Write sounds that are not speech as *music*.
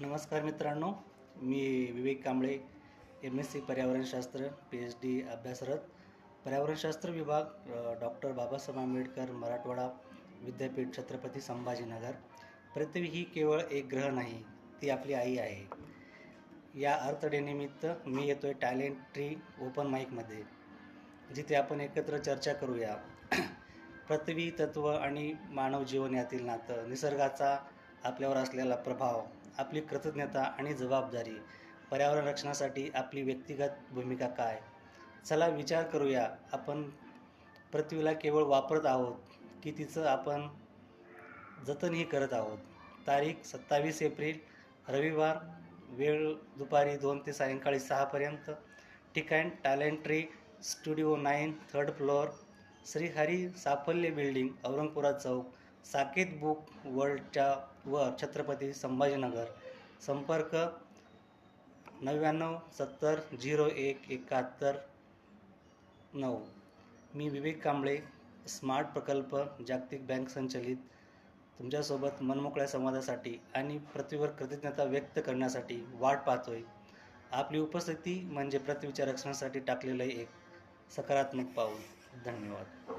नमस्कार मित्रांनो मी Vivek Kamble M S C पर्यावरणशास्त्र पी एच डी अभ्यासरत. पर्यावरणशास्त्र विभाग डॉक्टर बाबासाहेब आंबेडकर मराठवाडा विद्यापीठ छत्रपती संभाजीनगर. पृथ्वी ही केवळ एक ग्रह नाही ती आपली आई आहे. या अर्थडेनिमित्त मी येतो आहे टॅलेंट ट्री ओपन माईकमध्ये जिथे आपण एकत्र चर्चा करूया. *clears throat* पृथ्वी तत्व आणि मानव जीवन यातील नातं निसर्गाचा आपल्यावर असलेला प्रभाव आपली कृतज्ञता आणि जबाबदारी पर्यावरण रक्षणासाठी आपली व्यक्तिगत भूमिका काय? चला विचार करूया. आपण पृथ्वीला केवळ वापरत आहोत की तिचं आपण जतनही करत आहोत? तारीख सत्तावीस एप्रिल रविवार वेळ दुपारी दोन ते सायंकाळी सहापर्यंत ठिकाण talentry studio nine third floor Shrihari Saphalya building Aurangpura चौक साकेत बुक वर्ल्डच्या वर छत्रपती संभाजीनगर. संपर्क नव्याण्णव सत्तर झिरो एक एकाहत्तर नऊ. मी विवेक कांबळे स्मार्ट प्रकल्प जागतिक बँक संचलित. तुमच्यासोबत मनमोकळ्या संवादासाठी आणि पृथ्वीवर कृतज्ञता व्यक्त करण्यासाठी वाट पाहतोय. आपली उपस्थिती म्हणजे पृथ्वीच्या रक्षणासाठी टाकलेलं एक सकारात्मक पाऊल. धन्यवाद.